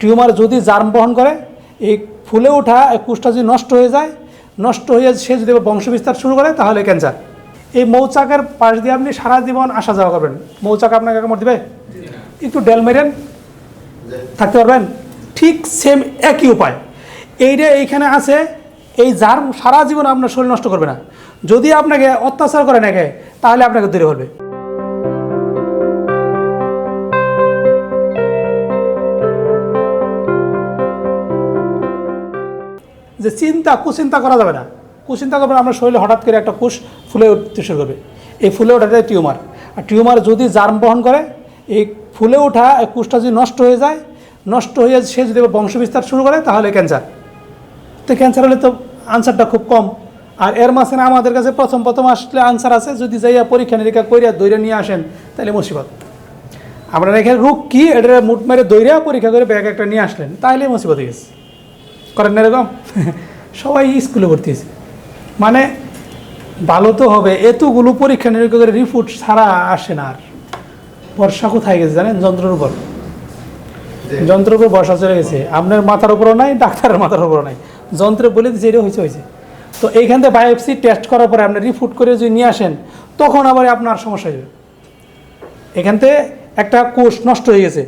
Tumour যদি germ বহন করে, এই ফুলে ওঠা কোষটা যদি নষ্ট হয়ে যায়, নষ্ট হয়ে সে যদি বংশবিস্তার শুরু করে, তাহলে ক্যান্সার। এই মৌচাকের পাশ দিয়ে আপনি সারা জীবন আসা যাওয়া করবেন। মৌচাক আপনাকে কামড় দিবে? একটু ডেল মেরেন। থাকতে পারবেন? ঠিক সেম একই উপায়। এইটা এইখানে আছে, এই জার্ম সারা জীবন আপনার শরীর নষ্ট করবে না। যদি আপনাকে অত্যাচার করে নাকি, তাহলে আপনাকে দূরে করবে যে চিন্তা, কুচিন্তা করা যাবে না। কুচিন্তা করবে আপনার শরীরে হঠাৎ করে একটা কোষ ফুলে উঠতে শুরু করবে। এই ফুলে ওঠাটাই টিউমার। আর টিউমার যদি জার্ম বহন করে, এই ফুলে ওঠা কোষটা যদি নষ্ট হয়ে যায়, নষ্ট হয়ে সে যদি বংশবিস্তার শুরু করে, তাহলে ক্যান্সার। তো ক্যান্সার হলে তো আনসারটা খুব কম। আর এর মাঝখানে আমাদের কাছে প্রথম প্রথম আসলে আনসার আছে, যদি যাইয়া পরীক্ষা নিরীক্ষা করিয়া দৈরে নিয়ে আসেন, তাহলে মুসিবত। আপনারা এখানে রোগ কী এটা মুট মেরে দৈরা পরীক্ষা করে ব্যাগ একটা নিয়ে আসলেন তাহলে মুসিবত গেছে। করেন না এরকম? সবাই স্কুলে ভর্তি হয়েছে। মানে ভালো তো হবে এতগুলো পরীক্ষা নিরীক্ষা করে রিপোর্ট ছাড়া আসে না আর। বর্ষা কোথায় গেছে জানেন? যন্ত্রের উপর। যন্ত্রের উপর বর্ষা চলে গেছে। আপনার মাথার উপরও নাই ডাক্তারের মাথার উপরও নাই। যন্ত্রে বলে দিচ্ছে এটা হয়েছে হয়েছে। তো এইখান থেকে বায়োপসি টেস্ট করার পরে আপনি রিপোর্ট করে যদি নিয়ে আসেন তখন আবার আপনার সমস্যা হয়ে যাবে। এখান থেকে একটা কোষ নষ্ট হয়ে গেছে।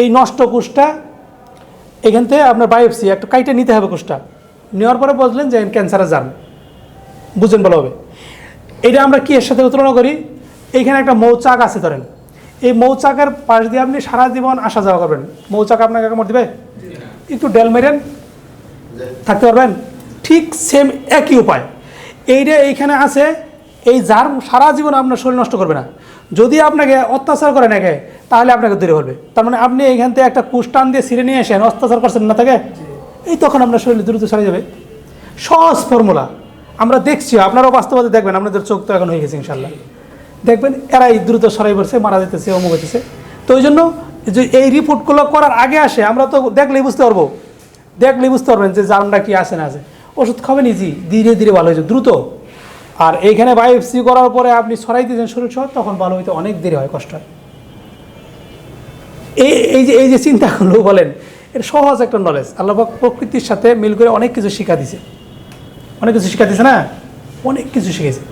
এই নষ্ট কোষটা এখান থেকে আপনার বায়োপসি একটা কাইটে নিতে হবে কোষটা। নেওয়ার পরে বুঝলেন যে ক্যান্সারে যান। বুঝেন ভালো হবে। এটা আমরা কি এর সাথে তুলনা করি? এইখানে একটা মৌচাক আছে ধরেন। এই মৌচাকের পাশ দিয়ে আপনি সারা জীবন আসা যাওয়া করবেন। মৌচাক আপনাকে কামড় দেবে? একটু ডেল মেরেন। থাকতে পারবেন? ঠিক সেম একই উপায়। এইটা এইখানে আছে এই জার্ম সারা জীবন আপনার শরীর নষ্ট করবে না। যদি আপনাকে অত্যাচার করে নাকি, তাহলে আপনাকে দূরে করবে তার মানে আপনি এইখান থেকে একটা কুষ্টান দিয়ে ছিঁড়ে নিয়ে আসেন, অত্যাচার করছেন না থাকে এই তখন আপনার শরীর দ্রুত সরে যাবে। সহজ ফর্মুলা। আমরা দেখছি, আপনারাও বাস্তবতা দেখবেন, আপনাদের চোখ তো এখন হয়ে গেছে ইনশাল্লাহ দেখবেন, এরাই দ্রুত সরাই পড়ছে, মারা যেতেছে, অমুক হইতেছে। তো ওই জন্য যে এই রিপোর্টগুলো করার আগে আসে, আমরা তো দেখলেই বুঝতে পারব। দেখলেই বুঝতে পারবেন যে জার্মটা কি আছে না আছে। ওষুধ খাবেন ইজি ধীরে ধীরে ভালো হয়েছে, দ্রুত। আর এইখানে বায়োপসি করার পরে আপনি সরাই দিয়েছেন শরীর সহ, তখন ভালো হইতে অনেক দেরি হয়, কষ্ট হয়। এই এই যে এই যে চিন্তাগুলো বলেন, এটা সহজ একটা নলেজ আল্লাহ প্রকৃতির সাথে মিল করে অনেক কিছু শিখা দিছে। অনেক কিছু শিখা দিছে না? অনেক কিছু শিখেছে।